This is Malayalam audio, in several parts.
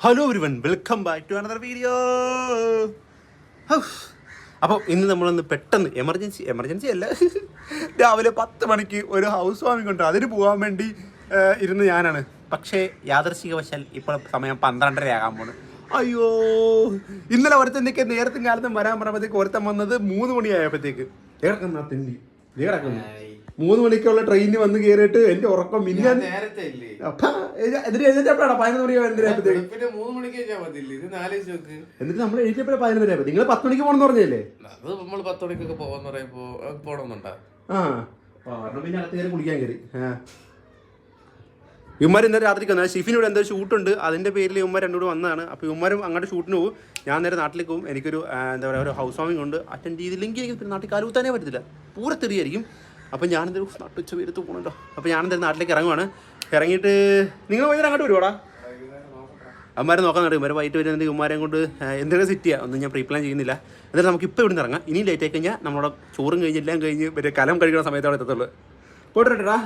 ഹലോ ഒരുവൻ welcome back to another video അപ്പോൾ ഇന്ന് നമ്മളൊന്ന് പെട്ടെന്ന് എമർജൻസി എമർജൻസി അല്ല. രാവിലെ പത്ത് മണിക്ക് ഒരു ഹൗസ് വാമിംഗ് ഉണ്ട്. അതിന് പോകാൻ വേണ്ടി ഇരുന്ന് ഞാനാണ്. പക്ഷേ യാദർശികവശാൽ ഇപ്പോൾ സമയം പന്ത്രണ്ടര ആകാൻ പോണ്. അയ്യോ. ഇന്നലെ ഒരുത്തന്നൊക്കെ നേരത്തെ കാലത്തും വരാൻ പറഞ്ഞപ്പോഴത്തേക്ക് ഒരുത്തം വന്നത് മൂന്ന് മണിയായപ്പോഴത്തേക്ക്. കിടക്കുന്ന തിണ്ടി. കിടക്കുന്നു മൂന്ന് മണിക്കുള്ള ട്രെയിനിൽ വന്ന് കയറിയിട്ട് എന്റെ ഉറക്കം ഇല്ലേ? അപ്പൊ എഴുന്നേറ്റപ്പോഴാണ്? പതിനൊന്ന് മണി എഴുന്നേറ്റപ്പോഴത്തേക്ക് പിന്നെ മൂന്ന് മണിക്ക് ചോക്ക് എന്നിട്ട് നമ്മൾ എഴുതിയപ്പോഴാണ് പതിനൊന്ന് മണിയാ നിങ്ങൾ പത്ത് മണിക്ക് പോകണമെന്ന് പറഞ്ഞല്ലേ? അത് നമ്മൾ പത്ത് മണിക്കൊക്കെ പോകാന്ന് പറയുമ്പോ പോണമെന്നുണ്ടാ ആ. പിന്നെ അകത്ത് കയറി കുളിക്കാൻ കയറി ആ. ഇവന്മാർ ഇന്നലെ രാത്രിക്ക് വന്നത് ഷിഫിനോട് എന്തോ ഷൂട്ടുണ്ട്. അതിന്റെ പേരിൽ ഇവന്മാർ രണ്ടും കൂടെ വന്നതാണ്. അപ്പോൾ ഇവന്മാരും അങ്ങോട്ട് ഷൂട്ടിന് പോകും. ഞാൻ നേരെ നാട്ടിലേക്ക് പോകും. എനിക്കൊരു എന്താ പറയുക ഒരു ഹൗസ് വാമിംഗ് ഉണ്ട്. അറ്റൻഡ് ചെയ്തില്ലെങ്കിൽ എനിക്ക് നാട്ടിൽ കാലുകുത്താനേ പറ്റത്തില്ല. പൂരത്തെറിയായിരിക്കും. അപ്പം ഞാനെന്തായാലും നട്ടുച്ച പേരത്ത് പോകണല്ലോ അപ്പോൾ ഞാനെന്തായാലും നാട്ടിലേക്ക് ഇറങ്ങുവാണ്. ഇറങ്ങിയിട്ട് നിങ്ങൾ വൈകുന്നേരം അങ്ങോട്ട് വരുവാടാ അമ്മമാരെ നോക്കാൻ നടക്കും. ഇവരെ വൈകിട്ട് വരുന്നത് ഇവന്മാരെയും കൊണ്ട് എന്തെങ്കിലും സെറ്റ് ഒന്നും ഞാൻ പ്രീ പ്ലാൻ ചെയ്യുന്നില്ല. എന്നിട്ട് നമുക്ക് ഇപ്പോൾ ഇവിടുന്ന് ഇറങ്ങാം. ഇനി ലേറ്റ് ആയി കഴിഞ്ഞാൽ നമ്മുടെ ചോറും കഴിഞ്ഞ് എല്ലാം കഴിഞ്ഞ് മറ്റേ കലം കഴിക്കുന്ന സമയത്ത് അവിടെ എത്തത്തുള്ളൂ. പോയിട്ടാ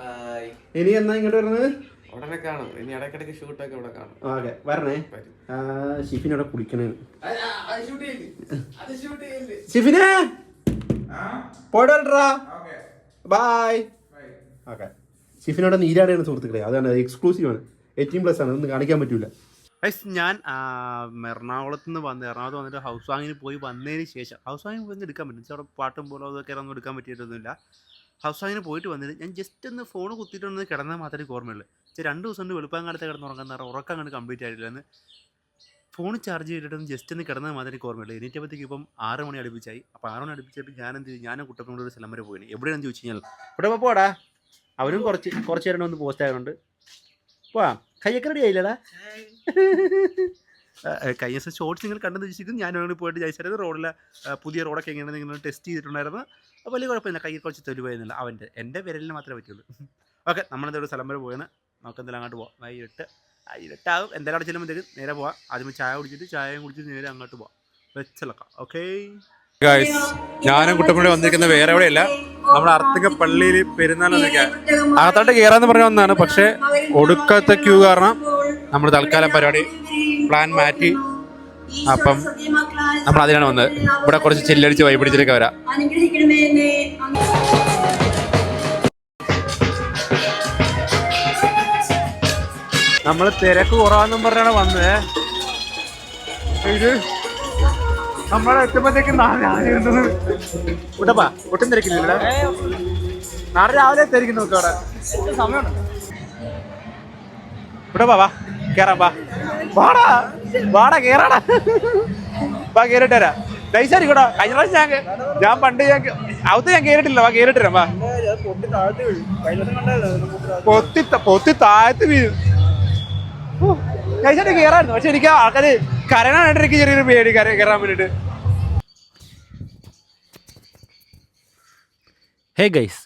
ബൈ ഇനി എന്നാ ഇങ്ങോട്ട് വരുന്നത്? ഉടനെ കാണും. ഇനി ഇടയ്ക്കിടയ്ക്ക് ഷൂട്ടൊക്കെ ഇവിടെ കാണും. ഓക്കെ. വരണേ. ഷിഫിനോടെ കുളിക്കണേ. ഷൂട്ട് ചെയ്യില്ലേ? അത് ഷൂട്ട് ചെയ്യില്ലേ? ഷിഫിനെ! പോയിട്ടാ ബായ് ഓക്കെ ഷിഫിനോടെ നീരാടെയാണ് സുഹൃത്തുക്കളെ. അതാണ് എക്സ്ക്ലൂസീവ് ആണ്. എയ്റ്റീൻ പ്ലസ് ആണ്. ഒന്നും കാണിക്കാൻ പറ്റൂല. ഞാൻ എറണാകുളത്ത് നിന്ന് വന്ന് എറണാകുളത്ത് വന്നിട്ട് ഹൗസ് വാങ്ങിന് പോയി വന്നതിന് ശേഷം ഹൗസ് വാങ്ങിന് പോയി എടുക്കാൻ പറ്റും അവിടെ പാട്ടും പോലും അതൊക്കെ ഒന്നും എടുക്കാൻ പറ്റിയിട്ടൊന്നുമില്ല. ഹൗസ് വാങ്ങിന് പോയിട്ട് വന്നിട്ട് ഞാൻ ജസ്റ്റ് ഒന്ന് ഫോൺ കുത്തിയിട്ടൊന്ന് കിടന്നാൽ മാത്രമേ ഓർമ്മയുള്ളൂ. രണ്ട് ദിവസം കൊണ്ട് വെളുപ്പാങ്കാലത്ത് കിടന്ന് ഉറങ്ങാൻ നേരം ഉറക്കം അങ്ങോട്ട് കംപ്ലീറ്റ് ആയിട്ടില്ല എന്ന് ഫോൺ ചാർജ് ചെയ്തിട്ടൊന്ന് ജസ്റ്റ് ഒന്ന് കിടന്നാൽ മാത്രമേ എനിക്ക് ഓർമ്മയുള്ളൂ. എണീറ്റപ്പോഴത്തേക്ക് ഇപ്പം ആറ് മണി അടുപ്പിച്ചായി. അപ്പോൾ ആറ് മണി അടുപ്പിച്ചപ്പോൾ ഞാൻ എന്ത് ചെയ്തു? ഞാനും കുട്ടപ്പനോട് ഒരു സ്ഥലം വരെ പോയിന്. എവിടെയാണെന്ന് ചോദിച്ചു കഴിഞ്ഞാൽ കുട്ടപ്പ പോടാ. അവരും കുറച്ച് കുറച്ച് നേരം ഒന്ന് പോസ്റ്റ് ആയതുകൊണ്ട്. പോവാം. കയ്യൊക്കെ റെഡി ആയില്ലടാ? കഴിഞ്ഞ ദിവസം ഷോർട്സ് നിങ്ങൾ കണ്ടെന്ന് വെച്ചിട്ട് ഞാൻ അവിടെ പോയിട്ട് ജയിച്ചത് റോഡിലെ പുതിയ റോഡൊക്കെ എങ്ങനെ നിങ്ങൾ ടെസ്റ്റ് ചെയ്തിട്ടുണ്ടായിരുന്നു. അപ്പോൾ വലിയ കുഴപ്പമില്ല. കയ്യിൽ കുറച്ച് തെളിവായിരുന്നില്ല അവന്റെ എന്റെ വിരലിന് മാത്രമേ പറ്റുള്ളൂ. ഓക്കെ നമ്മളെന്തായാലും സ്ഥലം വരെ പോയെന്ന്. നമുക്ക് എന്തായാലും അങ്ങോട്ട് പോവാം. വൈകിട്ട് വൈകിട്ടാകും എന്തായാലും അവിടെ ചെല്ലുമ്പോഴത്തേക്ക് നേരെ പോവാം. ആദ്യം ചായ കുടിച്ചിട്ട് ചായയും കുടിച്ചിട്ട് നേരെ അങ്ങോട്ട് പോവാം. വെച്ചിളക്കാം ഓക്കെ ഗായ്സ് ഞാനും കുട്ടപ്പള്ളി വന്നിരിക്കുന്ന വേറെ എവിടെയല്ല. നമ്മുടെ അർത്തിക പള്ളിയിൽ പെരുന്നാൾ വന്നിരിക്കാൻ അകത്തോട്ട് കയറാന്ന് പറഞ്ഞ വന്നതാണ്. പക്ഷെ ഒടുക്കത്തെ ക്യൂ കാരണം നമ്മൾ തൽക്കാലം പരിപാടി പ്ലാൻ മാറ്റി. അപ്പം നമ്മൾ അതിനാണ് വന്നത്. ഇവിടെ കുറച്ച് ചില്ലടിച്ച് വൈപിടിച്ചിട്ടൊക്കെ വരാം. നമ്മൾ തിരക്ക് കുറവാന്നും പറഞ്ഞാണ് വന്നത്. ഇത് നമ്മളെ എത്തുമ്പോഴത്തേക്ക് കുട്ടപ്പാ ഒട്ടും തിരക്കില്ല നാളെ രാവിലെ തിരക്കി നോക്കാം അവിടെ. സമയമുണ്ട്. കുട്ടപ്പാ വാ കേറാം വാ. വാടാ വാടാ കേറാടാ. വാ കേറിട്ട് വരാം. നൈസാരി കൂടാ കഴിഞ്ഞ പ്രാവശ്യം ഞാൻ ഞാൻ പണ്ട് ഞാൻ അവിടുത്തെ ഞാൻ കേറിട്ടില്ല വാ കേറിട്ട് വരാം വാ. പൊത്തി പൊത്തി താഴത്ത് വീഴും. നൈസായിട്ട് കേറായിരുന്നു. പക്ഷെ എനിക്ക് ആൾക്കാര് കരനായിട്ട് എനിക്ക് ചെറിയൊരു പേടി കര കയറാൻ ഹേ ഗൈസ്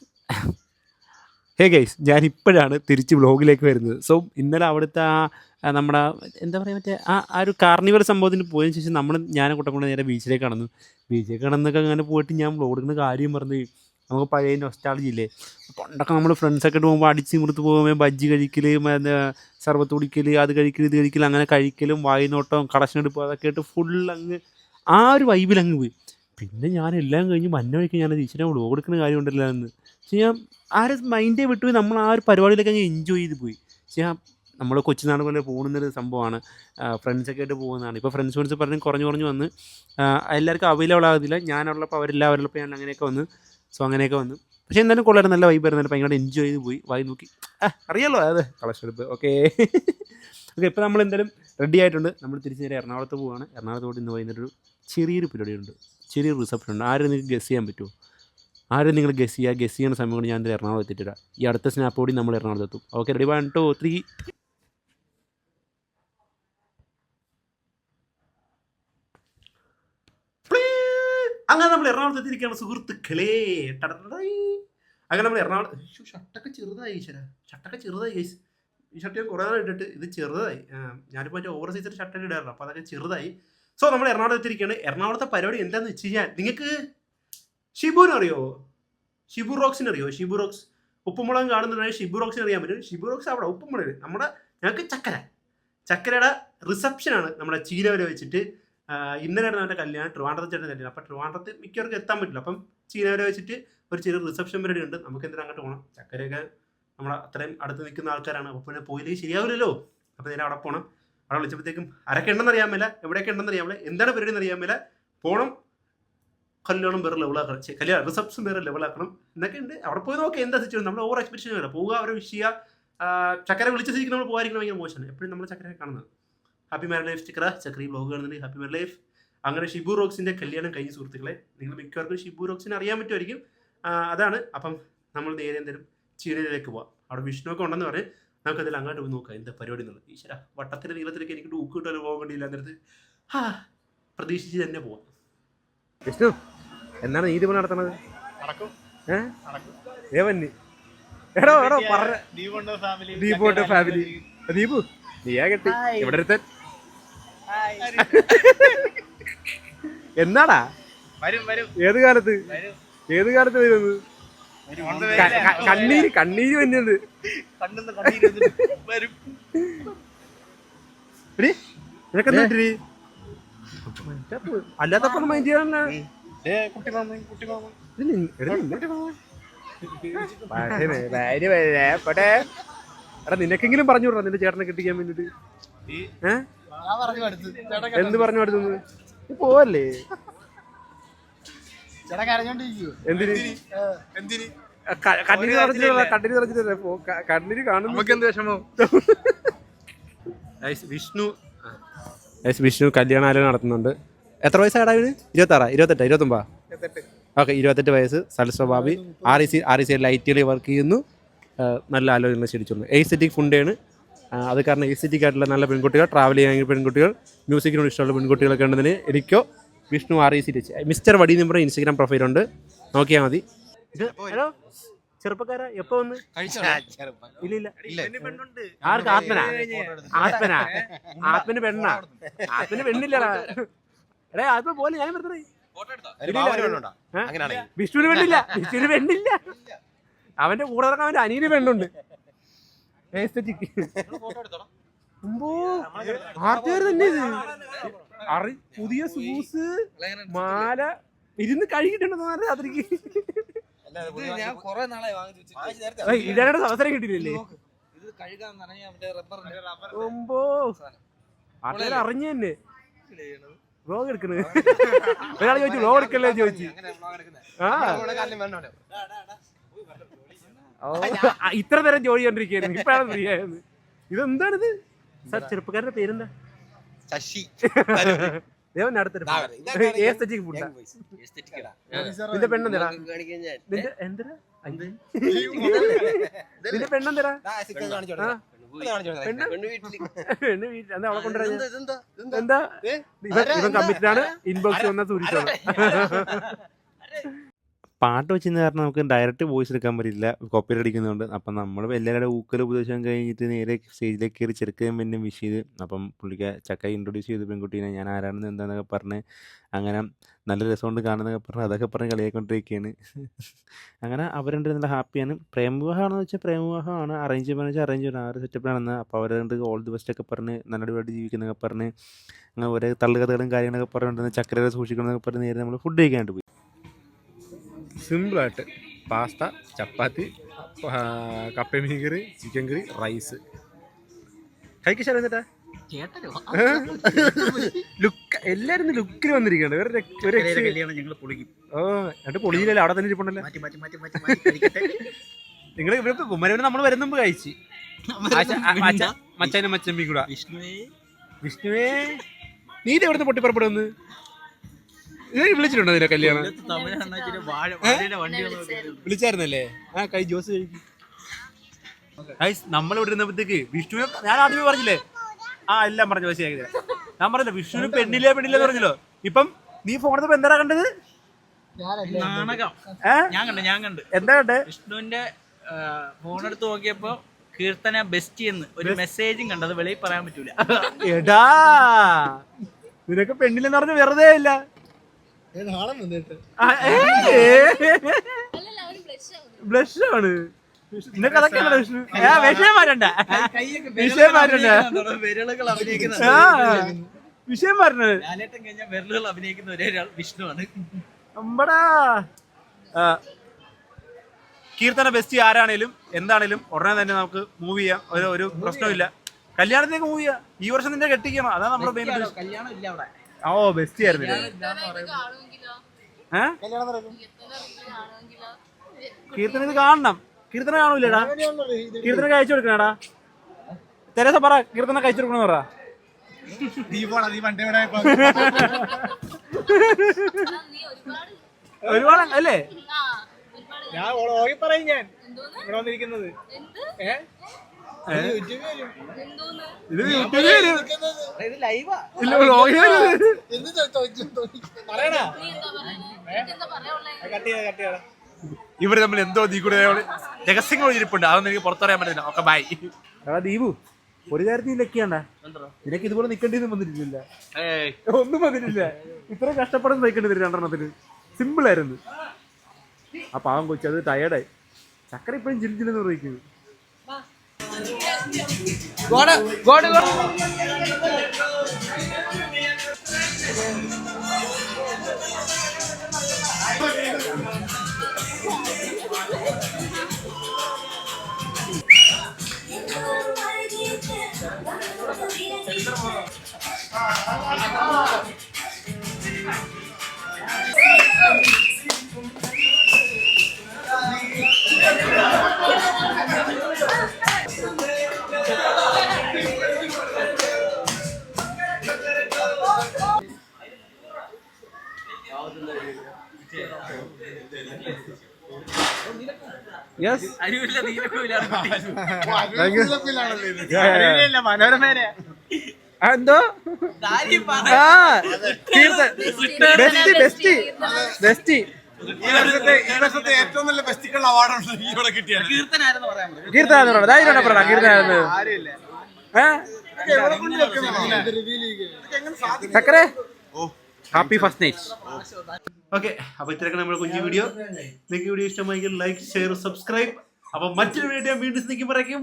ഹേ ഗൈസ് ഞാൻ ഇപ്പോഴാണ് തിരിച്ച് വ്ളോഗിലേക്ക് വരുന്നത്. സോ ഇന്നലെ അവിടുത്തെ ആ നമ്മുടെ എന്താ പറയുക മറ്റേ ആ ആ ഒരു കാർണിവൽ സംഭവത്തിന് പോയതിന് ശേഷം നമ്മൾ ഞാൻ കുട്ടക്കൊണ്ട് നേരെ ബീച്ചിലേക്ക് കടന്നു. ബീച്ചിലേക്ക് കടന്നൊക്കെ അങ്ങനെ പോയിട്ട് ഞാൻ വ്ളോഗ് എടുക്കുന്ന കാര്യം പറഞ്ഞ് നമുക്ക് പഴയ നൊസ്റ്റാളജി ഇല്ലേ? പണ്ടൊക്കെ നമ്മൾ ഫ്രണ്ട്സൊക്കെ ആയിട്ട് പോകുമ്പോൾ അടിച്ച് മുറുത്ത് പോകുമ്പോൾ ബജ്ജി കഴിക്കൽ സർവത്ത് കുടിക്കൽ അത് കഴിക്കൽ ഇത് കഴിക്കൽ അങ്ങനെ കഴിക്കലും വായിനോട്ടവും കടശനെടുപ്പും അതൊക്കെ ആയിട്ട് ഫുൾ അങ്ങ് ആ ഒരു വൈബിൽ അങ്ങ് പോയി. പിന്നെ ഞാൻ എല്ലാം കഴിഞ്ഞ് മഞ്ഞ വഴിക്ക് ഞാൻ ഈശ്വരനെ വ്ളോഗ് എടുക്കുന്ന കാര്യം ഉണ്ടല്ലോ എന്ന് പക്ഷേ ഞാൻ ആ ഒരു മൈൻഡേ വിട്ടുപോയി നമ്മൾ ആ ഒരു പരിപാടിയിലൊക്കെ അങ്ങ് എൻജോയ് ചെയ്ത് പോയി. പക്ഷേ നമ്മൾ കൊച്ചുനാട് പോലെ പോകുന്നൊരു സംഭവമാണ്. ഫ്രണ്ട്സൊക്കെ ആയിട്ട് പോകുന്നതാണ്. ഇപ്പോൾ ഫ്രണ്ട്സ് ഫ്രണ്ട്സ് പറഞ്ഞ് കുറഞ്ഞു കുറഞ്ഞ് വന്ന് എല്ലാവർക്കും അവൈലബിൾ ആകത്തില്ല. ഞാനുള്ളപ്പോൾ അവരെല്ലാവരുള്ളപ്പോൾ ഞാൻ അങ്ങനെയൊക്കെ വന്ന് സോ അങ്ങനെയൊക്കെ വന്നു. പക്ഷേ എന്തായാലും കൊള്ളായിരുന്നു. നല്ല വൈബ് ആയിരുന്നു. ഭയങ്കര എൻജോയ് ചെയ്ത് പോയി. വായി നോക്കി. അറിയാലോ അതെ കളക്ഷൻ എടുപ്പ്. ഓക്കെ ഓക്കെ ഇപ്പോൾ നമ്മൾ എന്തായാലും റെഡി ആയിട്ടുണ്ട്. നമ്മൾ തിരിച്ച് നേരെ എറണാകുളത്ത് പോവുകയാണ് എറണാകുളത്ത് പോയിട്ട് ഇന്ന് വൈകുന്നേരം ഒരു ചെറിയൊരു പരിപാടിയുണ്ട് ചെറിയൊരു റിസപ്ഷൻ ഉണ്ട്. ആരും നിങ്ങൾക്ക് ഗസ് ചെയ്യാൻ പറ്റുമോ ആരും നിങ്ങൾ ഗസ് ചെയ്യുക ഗസ് ചെയ്യുന്ന സമയം കൊണ്ട് ഞാൻ എറണാകുളത്ത് എത്തിയിട്ടില്ല ഈ അടുത്ത സ്നാപ്പ് കൂടി നമ്മൾ എറണാകുളത്ത് എത്തും. Okay ready one two three അങ്ങനെ നമ്മൾ എറണാകുളത്ത് എത്തിയിരിക്കുകയാണ് സുഹൃത്തുക്കളേ. അങ്ങനെ നമ്മൾ എറണാകുളം ഷർട്ടൊക്കെ ചെറുതായി ഈശ്വര ഷർട്ടൊക്കെ ചെറുതായി. ഈ ഷർട്ട് ഞാൻ കുറേ നാൾ ഇട്ടിട്ട് ഇത് ചെറുതായി ഞാനിപ്പോൾ മറ്റേ ഓവർ സൈസ് ഷർട്ടൊക്കെ ഇടാറുണ്ട് അപ്പോൾ അതൊക്കെ ചെറുതായി സോ നമ്മൾ എറണാകുളത്ത് എത്തിയിരിക്കുകയാണ് എറണാകുളത്തെ പരിപാടി എന്താണെന്ന് വെച്ച് കഴിഞ്ഞാൽ നിങ്ങൾക്ക് ഷിബുവിനെ അറിയോ ഷിബു റോക്സിനെ അറിയോ ഷിബു റോക്സ് ഉപ്പുമുളകം കാണുന്നുണ്ടെങ്കിൽ ഷിബു റോക്സിനെ അറിയാൻ പറ്റും ഷിബു റോക്സ് അവിടെ ഉപ്പുമുളക് നമ്മുടെ ഞങ്ങൾക്ക് ചക്കര ചക്കരയുടെ റിസപ്ഷനാണ് നമ്മുടെ ചീരവരെ വെച്ചിട്ട് ഇന്നലെയാണ് അവന്റെ കല്യാണം ട്രിവാൻഡ്രത്ത് ചേട്ടൻ കല്യാണം. അപ്പം ട്രിവാൻഡ്രത്ത് മിക്കവർക്കും എത്താൻ പറ്റില്ല. അപ്പം ചീനവരെ വെച്ചിട്ട് ഒരു ചെറിയ റിസപ്ഷൻ പരിപാടി ഉണ്ട്. നമുക്ക് എന്തിനാ അങ്ങോട്ട് പോകണം ചക്കരയൊക്കെ നമ്മൾ അത്രയും അടുത്ത് നിൽക്കുന്ന ആൾക്കാരാണ്. അപ്പോൾ പിന്നെ പോയില്ലെങ്കിൽ ശരിയാവില്ലല്ലോ. അപ്പോൾ നേരെ അവിടെ പോകണം അവിടെ വിളിച്ചപ്പോഴത്തേക്കും ആരൊക്കെ ഉണ്ടെന്ന് അറിയാൻ മേല എവിടെയൊക്കെ ഉണ്ടെന്ന് അറിയാൻ മേല എന്താണ് പരിപാടി എന്ന് അറിയാൻ മേല പോകണം കല്യാണം വേറെ ലെവലാക്കണം കല്യാണം റിസപ്ഷൻ വേറെ ലെവലാക്കണം എന്നൊക്കെ ഉണ്ട്. അവിടെ പോയി നോക്കാം എന്താ സിറ്റുവേഷൻ നമ്മൾ ഓവർ എക്സ്പെക്ടേഷൻ വേണം പോവുക അവരെ വിഷയ ചക്കര വിളിച്ച നമ്മൾ പോകാതിരിക്കണം ഭയങ്കര മോശമാണ്. എപ്പോഴും നമ്മൾ ചക്കരയെ കാണുന്നത്. ഹാപ്പി മാരി ലൈഫ് സ്റ്റിക്കറ ചക്രി ബ്ലോഗ് കാണുന്നുണ്ട് ഹാപ്പി മാരി ലൈഫ് അങ്ങനെ ഷിബു റോക്സിന്റെ കല്യാണം കഴിഞ്ഞ സുഹൃത്തുക്കളെ നിങ്ങൾ മിക്കവർക്കും ഷിബു റോക്സിനെ അറിയാൻ പറ്റുമായിരിക്കും. അതാണ്. അപ്പം നമ്മൾ നേരെ എന്തേലും ചീനയിലേക്ക് പോവാം. അവിടെ വിഷ്ണുവൊക്കെ ഉണ്ടെന്ന് പറഞ്ഞ് നമുക്ക് അതിൽ അങ്ങോട്ട് പോയി നോക്കാം എന്താ പരിപാടി എന്നുള്ളത്. ഈശ്വര വട്ടത്തിന്റെ നീളത്തിലേക്ക് എനിക്ക് ഡൂക്ക് കിട്ടാൻ പോകാൻ വേണ്ടിയില്ല എന്നിടത്ത് ഹാ പ്രതീക്ഷിച്ച് തന്നെ പോവാം. വിഷ്ണു എന്നാണ് നീ ഇതിപ്പോ നടത്തണത് ഏവന്നി എടോ എടോ പറഞ്ഞ ദീപോട്ട് ഫാമിലി ദീപു നീയാ കെട്ടി. ഇവിടെ ഒരുത്തൻ എന്നാടാ? വരും വരും. ഏത് കാലത്ത്? വരും. ഏത് കാലത്ത് വരുന്നത് കണ്ണീര് കണ്ണീര് വന്നത് അല്ലാത്ത മൈൻഡ് നിനക്കെങ്കിലും പറഞ്ഞു വിടണം നിന്റെ ചേട്ടനെ കിട്ടിക്കാൻ വേണ്ടിട്ട് ഈ എന്ത് പറഞ്ഞു പഠിച്ചത് നീ പോവല്ലേ? എന്തിന്? കണ്ണീര് നിറച്ചിട്ടില്ല കണ്ണീര് നിറച്ചിട്ടില്ല കണ്ണീര് കാണുന്നു നമുക്ക് എന്ത് വിഷമം? വിഷ്ണു വിഷ്ണു കല്യാണാലയം നടത്തുന്നുണ്ട്. എത്ര വയസ്സാണ് ഇവന്? ഇരുപത്താറാ ഇരുപത്തെട്ടാ ഇരുപത്തൊമ്പതാ? ഓക്കെ ഇരുപത്തെട്ട് വയസ്സ്. സൽസ്വഭാവി R E C R E C ലൈറ്റുകളിൽ work ചെയ്യുന്നു. നല്ല ആലോചന ശരിച്ചു എയ്സെറ്റിക് ഫുണ്ടാണ് അത് കാരണം ഈ ആയിട്ടുള്ള നല്ല പെൺകുട്ടികൾ ട്രാവൽ ചെയ്യാൻ പെൺകുട്ടികൾ മ്യൂസിക്കിനോട് ഇഷ്ടമുള്ള പെൺകുട്ടികളൊക്കെ ഉണ്ടെന്ന് എനിക്കോ Vishnu R E C mister വടി എന്ന് പറഞ്ഞ ഇൻസ്റ്റാഗ്രാം പ്രൊഫൈലുണ്ട് നോക്കിയാൽ മതി. ഇത് ഹലോ ചെറുപ്പക്കാരാ? എപ്പോ വന്ന്? ഇല്ല ഇല്ല. ആർക്ക്? ആത്മനാ? ആത്മനാ? ആത്മന് പെണ്ണാ? ആത്മന് പെണ്ണില്ലടാ. എടേ ആത്മ പോലെ ഞാൻ വെറുതെ വിഷ്ണുവിന് പെണ്ണില്ല. വിഷ്ണുവിന് പെണ്ണില്ല. അവന്റെ കൂടെ നടക്കാൻ അവന്റെ അനിയന് പെണ്ണുണ്ട്. ആർട്ടുകാർ തന്നെ ഇത് അറി പുതിയ സൂസ് മാല ഇരുന്ന് കഴുകിട്ടുണ്ടെന്ന് രാത്രിക്ക് ഞാൻ കൊറേ നാളായി വാങ്ങിച്ചു ഏയ്, ഇടാനുള്ള അവസരം കിട്ടിയില്ലേ ആൾക്കാർ അറിഞ്ഞു തന്നെ വ്ലോഗ് എടുക്കണ് ഒരാൾ ചോദിച്ചു വ്ലോഗ് എടുക്കല്ലേ ചോദിച്ചു ആ, ഇത്ര നേരം ജോലി കണ്ടിരിക്കുന്നു ഇപ്പഴാണ് ഫ്രീ ആയത്. ഇതെന്താണിത്? സാർ ചെറുപ്പക്കാരുടെ പേരെന്താ? ശശി. ദേവൻ അടുത്തൊരു ഏസ്തറ്റിക് ഫുഡാ നിന്റെ നിന്റെ എന്തിനാ. നിന്റെ? പെണ്ണ്. വീട്ടിൽ എന്താ അവളെ കൊണ്ടുവരാ എന്താ? ഇവൻ ആണ് ഇൻബോക്സ് വന്നാൽ സൂചിച്ചോളാം പാട്ട് വെച്ചെന്ന് കാരണം നമുക്ക് ഡയറക്റ്റ് വോയിസ് എടുക്കാൻ പറ്റില്ല. കോപ്പി അടിക്കുന്നുണ്ട്. അപ്പം നമ്മൾ എല്ലാവരുടെ ഊക്കൽ ഉപദേശം കഴിഞ്ഞിട്ട് നേരെ സ്റ്റേജിലേക്ക് കയറി ചെറുക്കുകയും പിന്നെ വിഷ് ചെയ്ത് അപ്പം പുള്ളിക്ക് ചക്ക ഇൻട്രൊഡ്യൂസ് ചെയ്ത് പെൺകുട്ടീനെ ഞാൻ ആരാണെന്ന് എന്താണെന്നൊക്കെ പറഞ്ഞ് അങ്ങനെ നല്ല രസമുണ്ട് കാണുന്നതൊക്കെ പറഞ്ഞ് അതൊക്കെ പറഞ്ഞ് കളിയാക്കൊണ്ടിരിക്കുകയാണ് അങ്ങനെ അവർ നല്ല ഹാപ്പിയാണ് പ്രേമവിവാഹമാണെന്ന് വെച്ചാൽ പ്രേമവിവാഹമാണ്. അറേഞ്ച് വെച്ചാൽ അറേഞ്ച് ചെയ്യണം ആ ഒരു സെറ്റപ്പിലാണെന്ന് അപ്പോൾ അവർ രണ്ട് ഓൾ ദി ബെസ്റ്റ് ഒക്കെ പറഞ്ഞ് നല്ലതായിട്ട് ജീവിക്കുന്നതൊക്കെ പറഞ്ഞ് അങ്ങനെ ഓരോ തള്ളുകഥകളും കാര്യങ്ങളൊക്കെ പറഞ്ഞിട്ടുണ്ടെന്ന് ചക്കര സൂക്ഷിക്കണമെന്നൊക്കെ പറഞ്ഞ് നേരെ നമ്മൾ ഫുഡ് കഴിക്കാനായിട്ട് പോയി. സിമ്പിളായിട്ട് പാസ്ത ചപ്പാത്തി കപ്പ മീൻ കറി ചിക്കൻ കറി റൈസ് കഴിക്കാൻ എന്നിട്ടാ? ലുക്ക് എല്ലാരും ലുക്കിൽ വന്നിരിക്കണ്ട് വേറെ ഒരു ഓ എന്നിട്ട് പൊളിയില്ലല്ലോ അവിടെ തന്നെ ഇരിപ്പുണ്ടല്ലോ? നിങ്ങൾ ഇവിടെ കുമരവനെ നമ്മൾ വരുന്ന മുമ്പ് കഴിച്ച്. മച്ചാനും മച്ചമ്പി കൂടെ. വിഷ്ണുവേ. വിഷ്ണുവേ. നീ ഇത് എവിടുന്ന് പൊട്ടിപ്പുറപ്പെടുന്നു വിളിച്ചിട്ടുണ്ടോ നിന്റെ കല്യാണം? വിളിച്ചായിരുന്നല്ലേ? ആ കൈ ജോസ് കഴിക്കും നമ്മൾ ഇവിടെ ഇരുന്നപ്പോഴത്തേക്ക് വിഷ്ണുവിനെ ഞാൻ ആദ്യമേ പറഞ്ഞില്ലേ? ആ എല്ലാം പറഞ്ഞു പക്ഷേ ഞാൻ പറഞ്ഞില്ല വിഷ്ണുവിന് പെണ്ണില്ലേ പെണ്ണില്ലേ പറഞ്ഞല്ലോ? ഇപ്പം നീ ഫോണെടുത്തപ്പോ എന്താ കണ്ടത്? നാണകം ഞാൻ കണ്ടു ഞാൻ കണ്ടു. എന്താ കണ്ടേ? വിഷ്ണുവിന്റെ ഫോൺ എടുത്ത് നോക്കിയപ്പോ കീർത്തന ബെസ്റ്റ് എന്ന് ഒരു മെസ്സേജും കണ്ടത്. വെളിയിൽ പറയാൻ പറ്റൂല. എടാ നിനക്ക് പെണ്ണില്ലെന്ന് പറഞ്ഞ വെറുതെ ഇല്ല ആ, ഏ, അല്ലല്ല അവന് ബ്ലഷ് ആവുന്നു ബ്ലഷ് ആണ് നിനക്ക് അതൊക്കെയല്ലേ വിഷ്ണു ഏ, വിഷയം മാറ്റണ്ട? വിഷയം മാറ്റണ്ട? വിരലുകൾ അഭിനയിക്കുന്ന വിഷയം മാറ്റണത് ലാലേട്ടൻ കഴിഞ്ഞാൽ വിരലുകൾ അഭിനയിക്കുന്ന ഒരേ ഒരാൾ വിഷ്ണുവാണ്. അമ്പടാ. കീർത്തന ബെസ്റ്റ് ആരാണേലും എന്താണേലും ഉടനെ തന്നെ നമുക്ക് മൂവ് ചെയ്യാം. ഒരു ഒരു പ്രശ്നമില്ല കല്യാണത്തിലേക്ക് മൂവ് ചെയ്യാം. ഈ വർഷം നിന്റെ കെട്ടിക്കണം. അതാണ് നമ്മുടെ മെയിൻ കല്യാണം ഇല്ല അവിടെ. ഓ ബെസ്റ്റ് ആയിരുന്നു കീർത്തന ഇത് കാണണം. കീർത്തന കാണൂലടാ കീർത്തന കഴിച്ചു കൊടുക്കണടാ. തെരേസ പറ കീർത്തന കഴിച്ചു കൊടുക്കണ പറ. ഒരുപാട് അല്ലേ? ഞാൻ ഓടി പറയും ഞാൻ. ഇവിടെ വന്നിരിക്കുന്നത്. ഏ? ഇത് യൂട്യൂബിൽ ഇല്ല വ്ളോഗിൽ ഇവർ തമ്മിൽ എന്തോ നീ കൂടെ രഹസ്യങ്ങൾ ഇരിപ്പുണ്ട് അതൊന്നും എനിക്ക് പുറത്തറിയാൻ പറ്റില്ല. ഒക്കെ ബൈ എടാ ദീപു ഒരു കാര്യത്തിൽ ലക്കിയാണ്ട? നിനക്ക് ഇതുപോലെ നിക്കേണ്ടിയൊന്നും വന്നിട്ടില്ല. ഒന്നും വന്നിട്ടില്ല. ഇത്രയും കഷ്ടപ്പെടുന്ന നിൽക്കേണ്ടി വരും രണ്ടെണ്ണത്തിന്? സിമ്പിൾ ആയിരുന്നു. ആ പാവം കൊച്ചു അത് ടയേർഡായി ചക്കര ഇപ്പോഴും ചിരിച്ചില്ലെന്ന് പറയിക്കുന്നത് గోడ గోడ യെസ് മനോരമേനെ എന്തോ? ആ ബെസ്റ്റ്. Best best. വർഷത്തെ ഏറ്റവും നല്ല ഫെസ്റ്റിക്കൽ അവാർഡാണ് ഇവിടെ കിട്ടിയത്. കീർത്തനായിരുന്നു പറയാൻ പറ്റും. കീർത്തന ധൈര്യം പറ കീർത്തന ആരുമില്ല ഏ ചക്കരെ ഹാപ്പി ഫസ്റ്റ് നൈറ്റ് ഓക്കെ അപ്പൊ ഇത്രയൊക്കെ നമ്മുടെ കുഞ്ഞു വീഡിയോ നിങ്ങൾക്ക് വീഡിയോ ഇഷ്ടമായെങ്കിൽ ലൈക്ക് ഷെയർ സബ്സ്ക്രൈബ് അപ്പൊ മറ്റൊരു വീഡിയോ വീണ്ടും നിൽക്കുമ്പോഴേക്കും